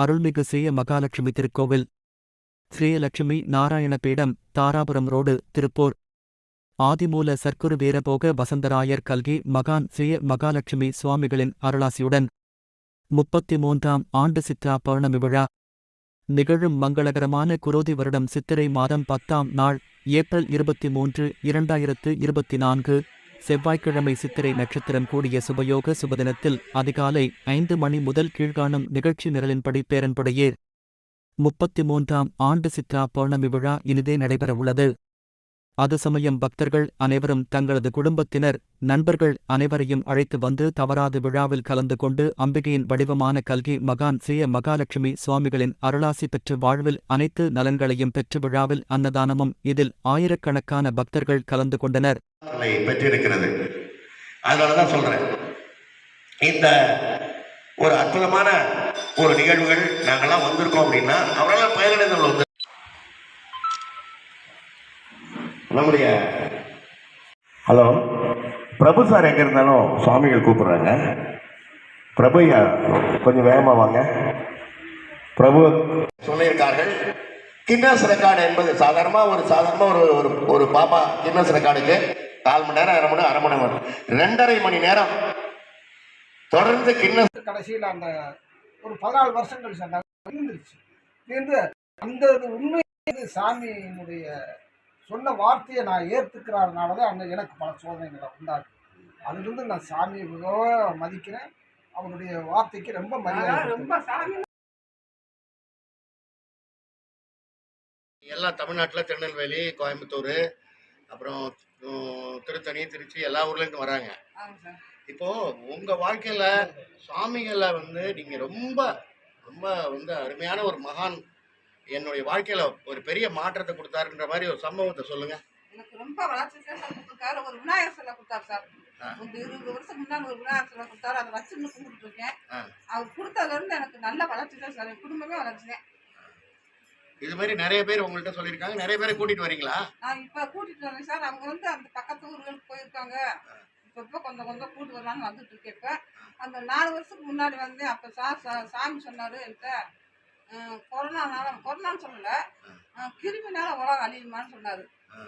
அருள்மிகு சேய மகாலட்சுமி திருக்கோவில். ஸ்ரீலட்சுமி நாராயண பீடம் தாராபுரம் ரோடு திருப்பூர். ஆதிமூல சர்க்குரு வீரபோக வசந்தராயர் கல்கி மகான் ஸ்ரீய மகாலட்சுமி சுவாமிகளின் அருளாசியுடன். முப்பத்தி மூன்றாம் ஆண்டு சித்ரா பௌர்ணமி விழா. நிகழும் மங்களகரமான குரோதி வருடம் சித்திரை மாதம் பத்தாம் நாள் ஏப்ரல் இருபத்தி மூன்று இரண்டாயிரத்து இருபத்தி நான்கு. செவ்வாய்க்கிழமை சித்திரை நட்சத்திரம் கூடிய சுபயோக சுபதினத்தில் அதிகாலை ஐந்து மணி முதல் கீழ்காணும் நிகழ்ச்சி நிரலின்படி பேரன்புடையே முப்பத்தி மூன்றாம் ஆண்டு சித்ரா பௌர்ணமி விழா இனிதே நடைபெறவுள்ளது. அது சமயம் பக்தர்கள் அனைவரும் தங்களது குடும்பத்தினர் நண்பர்கள் அனைவரையும் அழைத்து வந்து தவறாது விழாவில் கலந்து கொண்டு அம்பிகையின் வடிவமான கல்கி மகான் சிய மகாலட்சுமி சுவாமிகளின் அருளாசி பெற்று வாழ்வில் அனைத்து நலன்களையும் பெற்று விழாவில் அன்னதானமும் இதில் ஆயிரக்கணக்கான பக்தர்கள் கலந்து கொண்டனர். பெற்றிருக்கிறது. அதனாலதான் சொல்றேன். இந்த ஒரு அற்புதமான ஒரு நிகழ்வுகள் நாங்கெல்லாம் வந்திருக்கோம் அப்படின்னா அவரால் பயனடைந்தவர்கள் வந்து நம்முடைய ஹலோ பிரபு சார் எங்க இருந்தாலும் சுவாமிகள் கூப்பிடுறாங்க. பிரபு ஐயா கொஞ்சம் வேகமா வாங்க. பிரபு சொல்லியிருக்கார்கள். கின்னஸ் ரெக்கார்டு என்பது சாதாரணமாக ஒரு சாதாரணமாக ஒரு ஒரு ஒரு பாப்பா கின்னஸ் ரெக்கார்டுக்கு கால் மணி நேரம் அரை மணி நேரம் அரை மணி நேரம் ரெண்டரை மணி நேரம் தொடர்ந்து கின்னஸ் கடைசியில் அந்த ஒரு பதினாலு வருஷங்கள் சார் இருந்துருச்சு இருந்து அந்த உண்மை சாமியினுடைய சொன்ன வார்த்தையை நான் ஏற்றுக்கிறதுனால தான் அங்கே எனக்கு பல சோதனைகளை உண்டாது அதிலிருந்து நான் சாமியை மிகவும் மதிக்கிறேன். அவருடைய வார்த்தைக்கு ரொம்ப மரியாதை ரொம்ப சாமி எல்லாம் தமிழ்நாட்டில் திருநெல்வேலி கோயம்புத்தூர் அப்புறம் திருத்தணி திருச்சி எல்லா ஊர்லேருந்து வராங்க. ஆமாம் சார். இப்போ உங்க வாழ்க்கையில சுவாமிகளை வந்து நீங்க ரொம்ப ரொம்ப வந்து அருமையான ஒரு மகான் என்னுடைய வாழ்க்கையில ஒரு பெரிய மாற்றத்தை கொடுத்தாருன்ற மாதிரி ஒரு சம்பவத்தை சொல்லுங்க. எனக்கு ரொம்ப வளர்ச்சி சார் கொடுத்துருக்காரு ஒரு விநாயகர் சிலை கொடுத்தாரு சார். ஒரு இருபது வருஷம் முன்னாடி ஒரு விநாயகர் சிலை கொடுத்தாரு. அதை வச்சுன்னு கும்பிட்டு இருக்கேன். அவர் கொடுத்ததுல இருந்து எனக்கு நல்ல வளர்ச்சி தான் சார். என் குடும்பமே வளர்ச்சி இது மாதிரி நிறைய பேர் உங்கள்கிட்ட சொல்லியிருக்காங்க. நிறைய பேரை கூட்டிட்டு வரீங்களா? நான் இப்போ கூட்டிட்டு வரேன் சார். அவங்க வந்து அந்த பக்கத்து ஊர்களுக்கு போயிருக்காங்க. இப்போ இப்போ கொஞ்சம் கொஞ்சம் கூட்டு வரலான்னு வந்துட்டு இருக்கேன் இப்போ. அந்த நாலு வருஷத்துக்கு முன்னாடி வந்து அப்போ சா சா- சாமி சொன்னார் என்கிட்ட. கொரோனானால கொரோனான்னு சொல்லலை. கிருமினால உலகம் அழியுமான்னு சொன்னார்.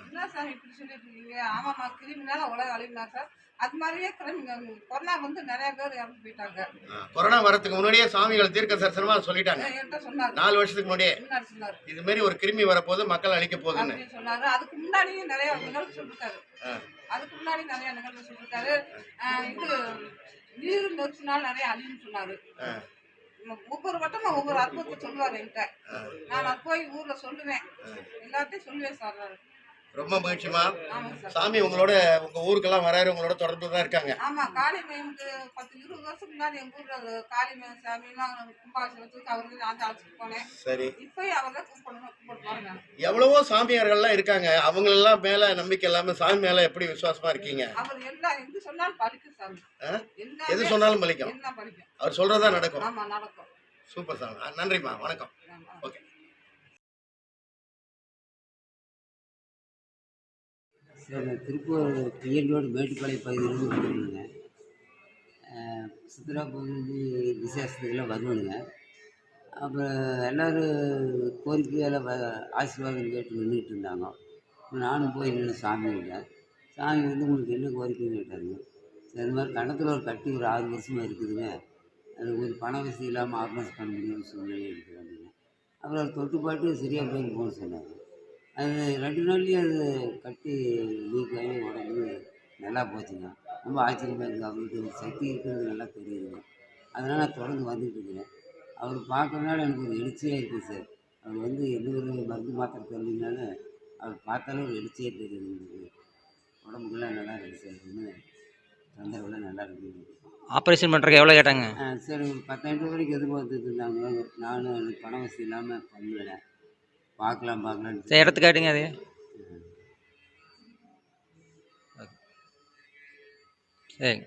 என்ன சாமி இப்படி சொல்லிட்டு இருக்கீங்க? ஆமாம்மா கிருமினால உலகம் அழியுமா சார். அது மாதிரியே கிருமிங்க கொரோனா வந்து நிறைய பேர் இறந்து போயிட்டாங்க. கொரோனா வரதுக்கு முன்னாடியே சாமிகள் தீர்க்க தரிசனமா சொல்லிட்டாங்க. என்கிட்ட சொன்னார். நாலு வருஷத்துக்கு முன்னாடியே. முன்னாடி சொன்னார். இது மாதிரி ஒரு கிருமி வரப்போது மக்கள் அழிக்க போகுதுன்னு. சொன்னாரு. அதுக்கு முன்னாடியும் நிறைய நிகழ்வு சொல்லிருக்காரு. அதுக்கு முன்னாடி நிறைய நிகழ்வு சொல்லிருக்காரு இது நீர் நெரிச்சினால் நிறைய அழின்னு சொன்னாரு. ஒவ்வொரு வட்டமும் ஒவ்வொரு அற்புதத்தை சொல்லுவாரு என்கிட்ட. நான் அது போய் ஊர்ல சொல்லுவேன் எல்லாத்தையும் சொல்லுவேன் சார். ரொம்ப மகிழ்ச்சிமா சாமி உங்களோட உங்க ஊருக்கெல்லாம் வராரு உங்களோட தொடர்பு தான் இருக்காங்க. ஆமா காளிமயமுக்கு பத்து இருபது வருஷம் முன்னாடி எங்க ஊர்ல காளிமயம் சாமிலாம் கும்பாபிஷேகத்துக்கு அவருக்கு நான் தான் அழைச்சிட்டு போனேன். சரி. இப்பயும் அவர் நான் எவ்வளவோ சாமியார்கள்லாம் இருக்காங்க. அவங்களெல்லாம் மேல நம்பிக்கை இல்லாம சாமி மேல எப்படி விசுவாசமா இருக்கீங்க? அவர் எல்லா எது சொன்னாலும் பலிக்கும் சாமி. எது சொன்னாலும் பலிக்கும்? அவர் சொல்றதா நடக்கும். ஆமா நடக்கும். சூப்பர் சாமி. நன்றிம்மா. வணக்கம். ஓகே. சார் நான் திருப்பூர் டிஎன் ரோடு மேட்டுப்பாளையம் பகுதியிலிருந்து வந்துருந்தேங்க சித்ரா பகுதி விசேஷத்துக்கெல்லாம் வருவானுங்க அப்புறம் எல்லோரும் கோரிக்கையால் வ ஆசீர்வாதம் கேட்டு நின்றுட்டு இருந்தாங்க. நானும் போய் நின்று சாமி கிட்டேன் சாமி வந்து உங்களுக்கு என்ன கோரிக்கைன்னு கேட்டாருங்க. சார் இந்த மாதிரி கணத்தில் ஒரு கட்டி ஒரு ஆறு வருஷமாக இருக்குதுங்க. அது ஒரு பண வசதி இல்லாமல் ஆர்கனைஸ் பண்ண முடியும் சூழ்நிலை இருக்குது அப்படிங்க அப்புறம் அது தொட்டுப்பாட்டு சரியாக போய் போகணும்னு சொன்னார். அது ரெண்டு நாள்லேயே அது கட்டி லீக் ஆகி உடம்பு நல்லா போச்சுங்க. ரொம்ப ஆச்சரியமாக இருக்குது அவருக்கு சக்தி இருக்கிறது நல்லா தெரியுதுங்க. அதனால் நான் தொடர்ந்து வந்துக்கிட்டு இருக்கிறேன். அவர் பார்க்கறதுனால எனக்கு ஒரு எழுச்சியாக இருக்குது சார். அவர் வந்து எந்த ஒரு மருந்து மாத்திரை தெரியலனாலும் அவர் பார்த்தாலே ஒரு எழுச்சியாக தெரியுது எனக்கு. உடம்புக்குலாம் நல்லா இருக்குது சார். இன்னும் தொந்தரவுலாம் நல்லா இருக்குது ஆப்ரேஷன் பண்ணுறதுக்கு எவ்வளோ கேட்டாங்க? சரி ஒரு பத்தாயிரம் ரூபா வரைக்கும் எதிர்பார்த்துட்டு இருந்தாங்க. நானும் எனக்கு பண வசதி இல்லாமல் பண்ணல. பார்க்கலாம் பார்க்கலான்னு சரி இடத்துக்கு காட்டுங்க அது. சரி.